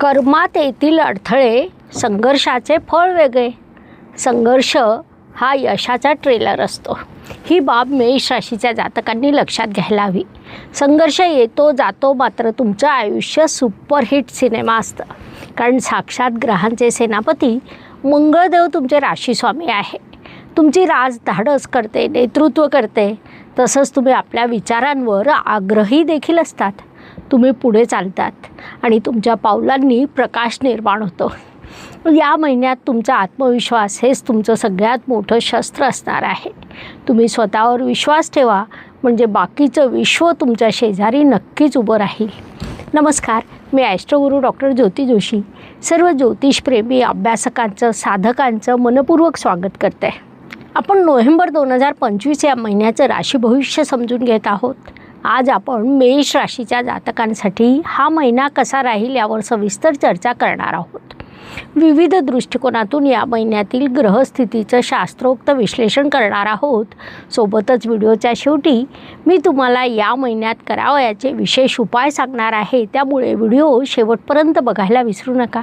कर्मात येतील अडथळे संघर्षाचे फळ वेगळे. संघर्ष हा यशाचा ट्रेलर असतो. ही बाब मेष राशीच्या जातकांनी लक्षात घ्यायला हवी. संघर्ष येतो जातो मात्र तुमचं आयुष्य सुपरहिट सिनेमा असतं. कारण साक्षात ग्रहांचे सेनापती मंगळदेव तुमचे राशीस्वामी आहे. तुमची राज धाडस करते नेतृत्व करते. तसंच तुम्ही आपल्या विचारांवर आग्रही देखील असतात. तुम्ही पुढे चालतात आणि तुमच्या पावलांनी प्रकाश निर्माण होतो. या महिन्यात तुमचा आत्मविश्वास हेच तुमचं सगळ्यात मोठं शस्त्र असणार आहे. तुम्ही स्वतःवर विश्वास ठेवा म्हणजे बाकीचं विश्व तुमच्या शेजारी नक्कीच उभं राहील. नमस्कार मी ॲस्ट्रोगुरू डॉक्टर ज्योती जोशी. सर्व ज्योतिषप्रेमी अभ्यासकांचं साधकांचं मनपूर्वक स्वागत करते. आपण नोव्हेंबर दोन हजार पंचवीस या महिन्याचं राशी भविष्य समजून घेत आहोत. आज आपण मेष राशीच्या जातकांसाठी हा महिना कसा राहील यावर सविस्तर चर्चा करणार आहोत. विविध दृष्टिकोनातून या महिन्यातील ग्रहस्थितीचं शास्त्रोक्त विश्लेषण करणार आहोत. सोबतच व्हिडिओच्या शेवटी मी तुम्हाला या महिन्यात करावयाचे विशेष उपाय सांगणार आहे. त्यामुळे व्हिडिओ शेवटपर्यंत बघायला विसरू नका.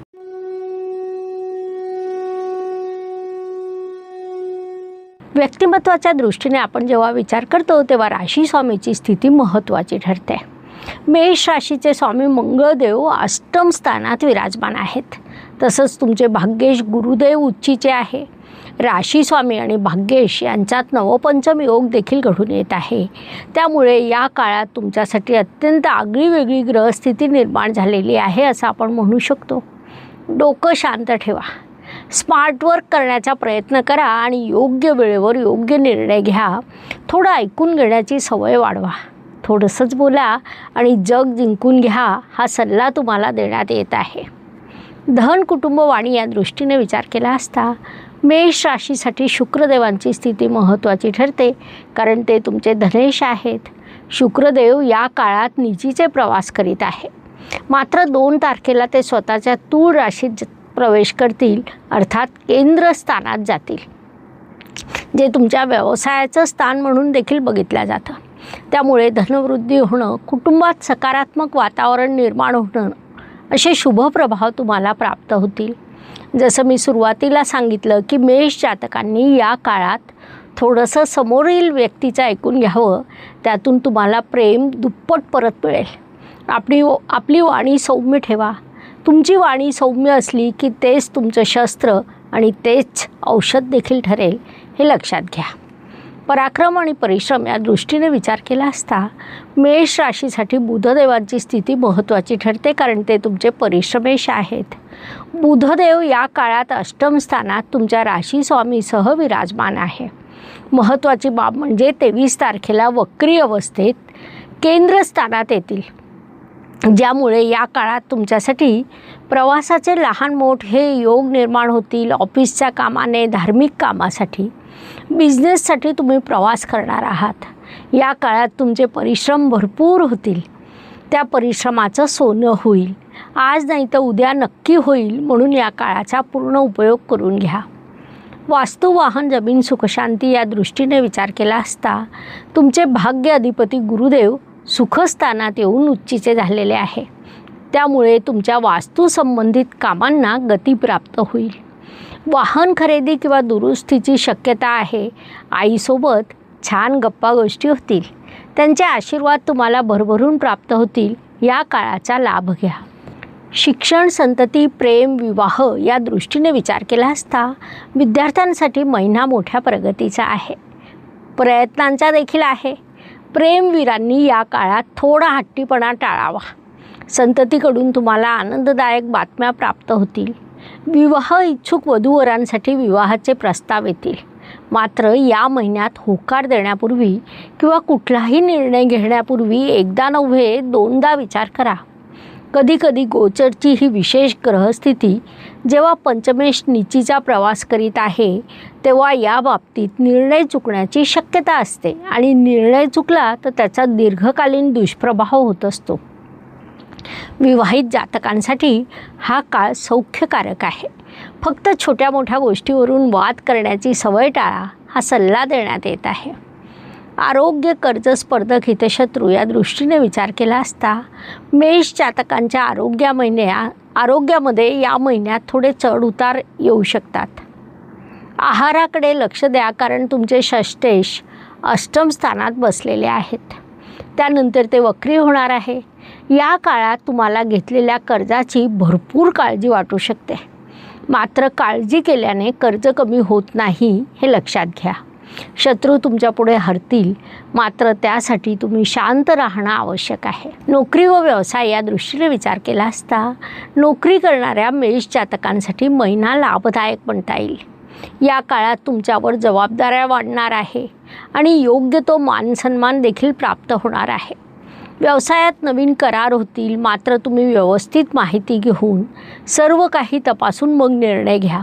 व्यक्तिमत्वाच्या दृष्टीने आपण जेव्हा विचार करतो तेव्हा राशी स्वामीची स्थिती महत्त्वाची ठरते. मेष राशीचे स्वामी मंगळदेव अष्टम स्थानात विराजमान आहेत. तसंच तुमचे भाग्येश गुरुदेव उच्चीचे आहे. राशी स्वामी आणि भाग्येश यांच्यात नवपंचम योग देखील घडून येत आहे. त्यामुळे या काळात तुमच्यासाठी अत्यंत आगळीवेगळी ग्रहस्थिती निर्माण झालेली आहे असं आपण म्हणू शकतो. डोकं शांत ठेवा. स्मार्ट वर्क करण्याचा प्रयत्न करा आणि योग्य वेळेवर योग्य निर्णय घ्या. थोडं ऐकून घेण्याची सवय वाढवा. थोडंसंच बोला आणि जग जिंकून घ्या हा सल्ला तुम्हाला देण्यात येत आहे. धन कुटुंब वाणी या दृष्टीने विचार केला असता मेष राशीसाठी शुक्रदेवांची स्थिती महत्त्वाची ठरते कारण ते तुमचे धनेश आहेत. शुक्रदेव या काळात निजीचे प्रवास करीत आहे. मात्र दोन तारखेला ते स्वतःच्या तूळ राशीत प्रवेश करतील अर्थात केंद्रस्थानात जातील. जे तुमच्या व्यवसायाचं स्थान म्हणून देखील बघितलं जातं. त्यामुळे धनवृद्धी होणं कुटुंबात सकारात्मक वातावरण निर्माण होणं असे शुभ प्रभाव तुम्हाला प्राप्त होतील. जसं मी सुरुवातीला सांगितलं की मेष जातकांनी या काळात थोडंसं समोरील व्यक्तीचं ऐकून घ्यावं त्यातून तुम्हाला प्रेम दुप्पट परत मिळेल. आपली आपली वाणी सौम्य ठेवा. तुमची वाणी सौम्य असली की तेच तुमचं शस्त्र आणि तेच औषध देखील ठरेल हे लक्षात घ्या. पराक्रम आणि परिश्रम या दृष्टीने विचार केला असता मेष राशीसाठी बुधदेवांची स्थिती महत्त्वाची ठरते कारण ते तुमचे परिश्रमेश आहेत. बुधदेव या काळात अष्टम स्थानात तुमच्या राशी स्वामीसह विराजमान आहे. महत्त्वाची बाब म्हणजे तेवीस तारखेला वक्री अवस्थेत केंद्रस्थानात येतील. ज्यामुळे या काळात तुमच्यासाठी प्रवासाचे लहान मोठ हे योग निर्माण होतील ऑफिसच्या कामाने धार्मिक कामासाठी. बिझनेससाठी तुम्ही प्रवास करणार आहात. या काळात तुमचे परिश्रम भरपूर होतील. त्या परिश्रमाचं सोनं होईल. आज नाही तर उद्या नक्की होईल म्हणून या काळाचा पूर्ण उपयोग करून घ्या. वास्तू वाहन जमीन सुखशांती या दृष्टीने विचार केला असता तुमचे भाग्य अधिपती गुरुदेव सुखस्थानात येऊन उच्चीचे झालेले आहे. त्यामुळे तुमच्या वास्तूसंबंधित कामांना गती प्राप्त होईल. वाहन खरेदी किंवा दुरुस्तीची शक्यता आहे. आईसोबत छान गप्पा गोष्टी होतील. त्यांचे आशीर्वाद तुम्हाला भरभरून प्राप्त होतील. या काळाचा लाभ घ्या. शिक्षण संतती प्रेम विवाह या दृष्टीने विचार केला असता विद्यार्थ्यांसाठी महिना मोठ्या प्रगतीचा आहे. प्रयत्नांचा देखील आहे. प्रेमवीरांनी या काळात थोडा हट्टीपणा टाळावा. संततीकडून तुम्हाला आनंददायक बातम्या प्राप्त होतील. विवाह इच्छुक वधूवरांसाठी विवाहाचे प्रस्ताव येतील. मात्र या महिन्यात होकार देण्यापूर्वी किंवा कुठलाही निर्णय घेण्यापूर्वी एकदा नव्हे दोनदा विचार करा. कधीकधी गोचरची ही विशेष ग्रहस्थिती जेव्हा पंचमेश निचीचा प्रवास करीत आहे तेव्हा या बाबतीत निर्णय चुकण्याची शक्यता असते आणि निर्णय चुकला तर त्याचा दीर्घकालीन दुष्प्रभाव होत असतो. विवाहित जातकांसाठी हा काळ सौख्यकारक आहे. फक्त छोट्या मोठ्या गोष्टीवरून वाद करण्याची सवय टाळा हा सल्ला देण्यात येत आहे. आरोग्य कर्ज स्पर्धक हितशत्रू या दृष्टीने विचार केला असता मेष जातकांच्या आरोग्या महिन्या आरोग्यामध्ये या महिन्यात थोडे चढ उतार येऊ शकतात. आहाराकडे लक्ष द्या कारण तुमचे षष्टेश अष्टम स्थानात बसलेले आहेत. त्यानंतर ते वक्री होणार आहे. या काळात तुम्हाला घेतलेल्या कर्जाची भरपूर काळजी वाटू शकते. मात्र काळजी केल्याने कर्ज कमी होत नाही हे लक्षात घ्या. शत्रू तुमच्यापुढे हरतील. मात्र त्यासाठी तुम्ही शांत राहणं आवश्यक आहे. नोकरी व व्यवसाय या दृष्टीने विचार केला असता नोकरी करणाऱ्या मेष जातकांसाठी महिना लाभदायक म्हणता येईल. या काळात तुमच्यावर जबाबदाऱ्या वाढणार आहे आणि योग्य तो मानसन्मान देखील प्राप्त होणार आहे. व्यवसायात नवीन करार होतील मात्र तुम्ही व्यवस्थित माहिती घेऊन सर्व काही तपासून मग निर्णय घ्या.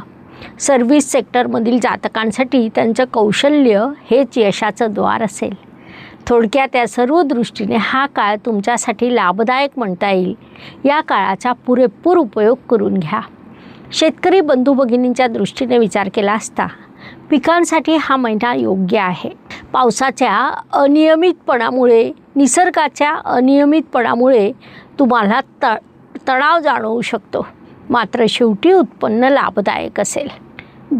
सर्व्हिस सेक्टरमधील जातकांसाठी त्यांचं कौशल्य हेच यशाचं द्वार असेल. थोडक्यात या सर्व दृष्टीने हा काळ तुमच्यासाठी लाभदायक म्हणता येईल. या काळाचा पुरेपूर उपयोग करून घ्या. शेतकरी बंधू भगिनींच्या दृष्टीने विचार केला असता पिकांसाठी हा महिना योग्य आहे. पावसाच्या अनियमितपणामुळे निसर्गाच्या अनियमितपणामुळे तुम्हाला त तणाव जाणवू शकतो. मात्र शेवटी उत्पन्न लाभदायक असेल.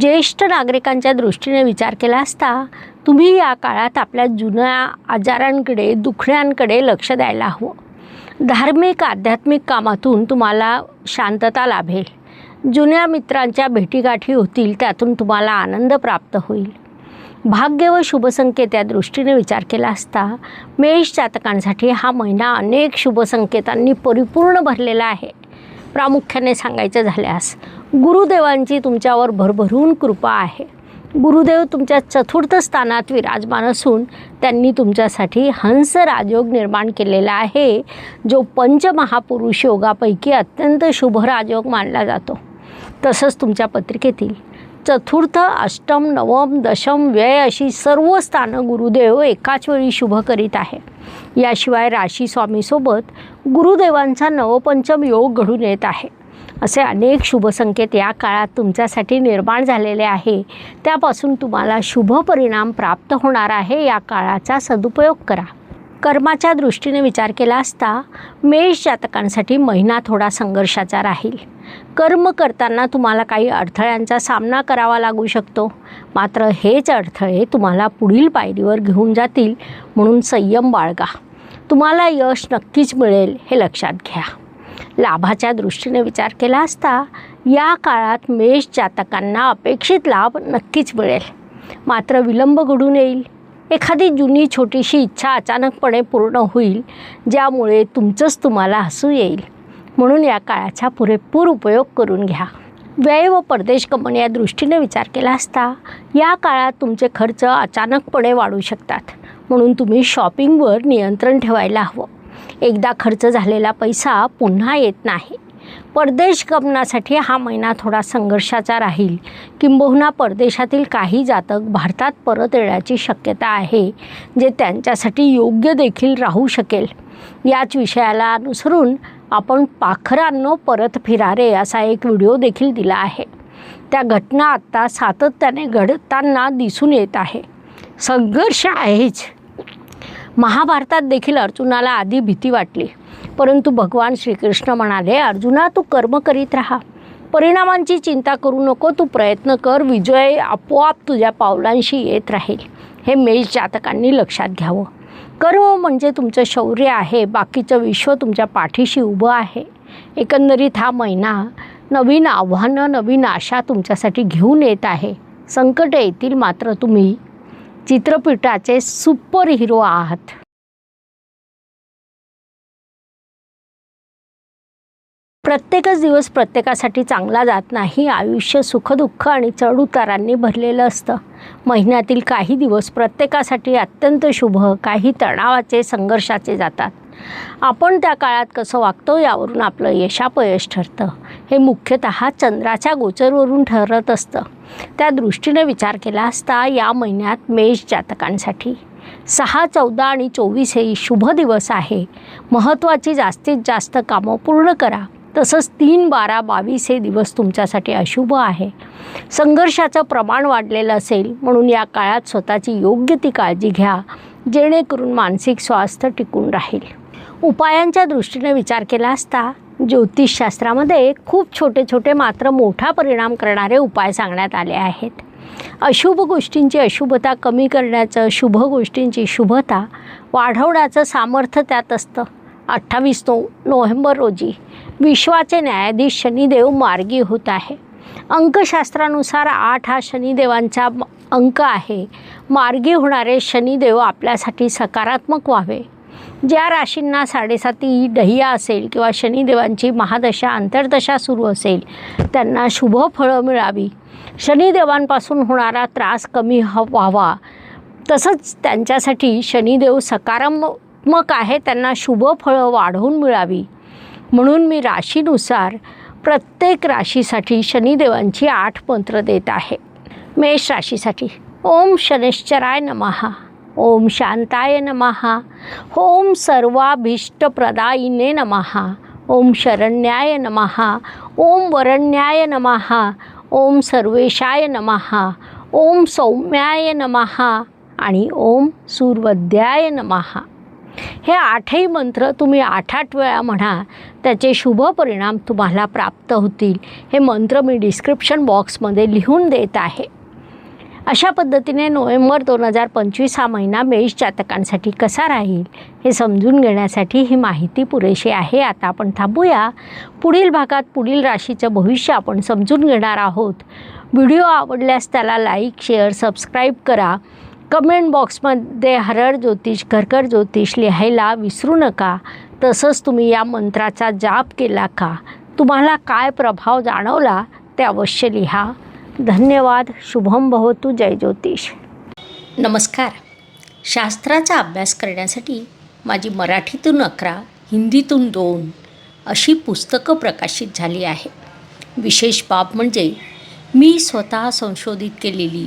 ज्येष्ठ नागरिकांच्या दृष्टीने विचार केला असता तुम्ही या काळात आपल्या जुन्या आजारांकडे दुखण्यांकडे लक्ष द्यायला हवं. धार्मिक आध्यात्मिक कामातून तुम्हाला शांतता लाभेल. जुन्या मित्रांच्या भेटीगाठी होतील त्यातून तुम्हाला आनंद प्राप्त होईल. भाग्य व शुभसंकेत या दृष्टीने विचार केला असता मेष जातकांसाठी हा महिना अनेक शुभसंकेतांनी परिपूर्ण भरलेला आहे. प्रामुख्याने सांगायचं झाल्यास गुरुदेवांची तुमच्यावर भरभरून कृपा आहे. गुरुदेव तुमच्या चतुर्थ स्थानात विराजमान असून त्यांनी तुमच्यासाठी हंस राजयोग निर्माण केलेला आहे जो पंचमहापुरुष योगापैकी अत्यंत शुभ राजयोग मानला जातो. तसंच तुमच्या पत्रिकेतील चतुर्थ अष्टम नवम दशम व्यय अशी सर्व स्थानं गुरुदेव एकाच वेळी शुभ करीत आहे. याशिवाय राशी स्वामीसोबत गुरुदेवांचा नवपंचम योग घडून येत आहे. असे अनेक शुभसंकेत या काळात तुमच्यासाठी निर्माण झालेले आहे. त्यापासून तुम्हाला शुभ परिणाम प्राप्त होणार आहे. या काळाचा सदुपयोग करा. कर्माच्या दृष्टीने विचार केला असता मेष जातकांसाठी महिना थोडा संघर्षाचा राहील. कर्म करताना तुम्हाला काही अडथळ्यांचा सामना करावा लागू शकतो. मात्र हेच अडथळे तुम्हाला पुढील पायरीवर घेऊन जातील म्हणून संयम बाळगा. तुम्हाला यश नक्कीच मिळेल हे लक्षात घ्या. लाभाच्या दृष्टीने विचार केला असता या काळात मेष जातकांना अपेक्षित लाभ नक्कीच मिळेल. मात्र विलंब घडून येईल. एखादी जुनी छोटीशी इच्छा अचानकपणे पूर्ण होईल ज्यामुळे तुमचंच तुम्हाला हसू येईल. म्हणून या काळाचा पुरेपूर उपयोग करून घ्या. व्यय व परदेश गमन या दृष्टीने विचार केला असता या काळात तुमचे खर्च अचानकपणे वाढू शकतात. म्हणून तुम्ही शॉपिंगवर नियंत्रण ठेवायला हवं. एकदा खर्च झालेला पैसा पुन्हा येत नाही. परदेश गमनासाठी हा महिना थोडा संघर्षाचा राहील. किंबहुना परदेशातील काही जातक भारतात परत येण्याची शक्यता आहे जे त्यांच्यासाठी योग्य देखील राहू शकेल. याच विषयाला अनुसरून आपण पाखरांनो परत फिरारे असा एक व्हिडिओ देखील दिला आहे. त्या घटना आत्ता सातत्याने घडताना दिसून येत आहे. संघर्ष आहेच. महाभारतात देखील अर्जुनाला आधी भीती वाटली. परंतु भगवान श्रीकृष्ण म्हणाले अर्जुना तू कर्म करीत राहा. परिणामांची चिंता करू नको. तू प्रयत्न कर. विजय आपोआप तुझ्या पावलांशी येत राहील. हे मेल चातकांनी लक्षात घ्यावं. कर्म म्हणजे तुमचं शौर्य आहे. बाकीचं विश्व तुमच्या पाठीशी उभं आहे. एकंदरीत हा महिना नवीन आव्हानं नवीन आशा तुमच्यासाठी घेऊन येत आहे. संकट येतील मात्र तुम्ही चित्रपटाचे सुपर हिरो आहात. प्रत्येकच दिवस प्रत्येकासाठी चांगला जात नाही. आयुष्य सुखदुःख आणि चढउतारांनी भरलेलं असतं. महिन्यातील काही दिवस प्रत्येकासाठी अत्यंत शुभ काही तणावाचे संघर्षाचे जातात. आपण त्या काळात कसं वागतो यावरून आपलं यशापयश ठरतं. हे मुख्यतः चंद्राच्या गोचरवरून ठरत असतं. त्या दृष्टीने विचार केला असता या महिन्यात मेष जातकांसाठी. सहा चौदा आणि चोवीस हे शुभ दिवस आहे. महत्त्वाची जास्तीत जास्त कामं पूर्ण करा. तसंच तीन बारा बावीस हे दिवस तुमच्यासाठी अशुभ आहे. संघर्षाचं प्रमाण वाढलेलं असेल म्हणून या काळात स्वतःची योग्य ती काळजी घ्या जेणेकरून मानसिक स्वास्थ्य टिकून राहील. उपायांच्या दृष्टीने विचार केला असता ज्योतिषशास्त्रामध्ये खूप छोटे छोटे मात्र मोठा परिणाम करणारे उपाय सांगण्यात आले आहेत. अशुभ गोष्टींची अशुभता कमी करण्याचं शुभ गोष्टींची शुभता वाढवण्याचं सामर्थ्य त्यात असतं. अठ्ठावीस नो नोव्हेंबर रोजी विश्वाचे न्यायाधीश शनिदेव मार्गी होत आहे. अंकशास्त्रानुसार आठ हा शनिदेवांचा अंक आहे. मार्गी होणारे शनिदेव आपल्यासाठी सकारात्मक व्हावे. ज्या राशींना साडेसाती डहिया असेल किंवा शनिदेवांची महादशा अंतर्दशा सुरू असेल त्यांना शुभ फळं मिळावी. शनिदेवांपासून होणारा त्रास कमी ह व्हावा. तसंच त्यांच्यासाठी शनिदेव सकारात्मक आहे त्यांना शुभ फळं वाढवून मिळावी. म्हणून मी राशीनुसार प्रत्येक राशीसाठी शनिदेवांची आठ मंत्र देत आहे. मेष राशीसाठी. ओम शनिश्चराय नमहा ओम शांताय नमहा ओम सर्वाभीष्टप्रदायिने नमहा ओम शरण्याय नमहा ओम वरण्याय नमहा ओम सर्वेशाय नमहा ओम सौम्याय नमहा आणि ओम सूर्वद्याय नमहा हे आठही मंत्र तुम्ही आठ आठ वेळा म्हणा त्याचे शुभ परिणाम तुम्हाला प्राप्त होतील. हे मंत्र मी डिस्क्रिप्शन बॉक्समध्ये लिहून देत आहे. अशा पद्धतीने नोव्हेंबर दोन हजार पंचवीस हा महिना मेष जातकांसाठी कसा राहील हे समजून घेण्यासाठी ही माहिती पुरेशी आहे. आता आपण थांबूया. पुढील भागात पुढील राशीचं भविष्य आपण समजून घेणार आहोत. व्हिडिओ आवडल्यास त्याला लाईक शेअर सबस्क्राईब करा. कमेंट बॉक्समध्ये हरर ज्योतिष घरकर ज्योतिष लिहायला विसरू नका. तसंच तुम्ही या मंत्राचा जाप केला का? तुम्हाला काय प्रभाव जाणवला? ते अवश्य लिहा. धन्यवाद. शुभम भवतु. जय ज्योतिष. नमस्कार. शास्त्राचा अभ्यास करण्यासाठी माझी मराठीतून अकरा हिंदीतून दोन अशी पुस्तकं प्रकाशित झाली आहे विशेष बाब म्हणजे मी स्वतः संशोधित केलेली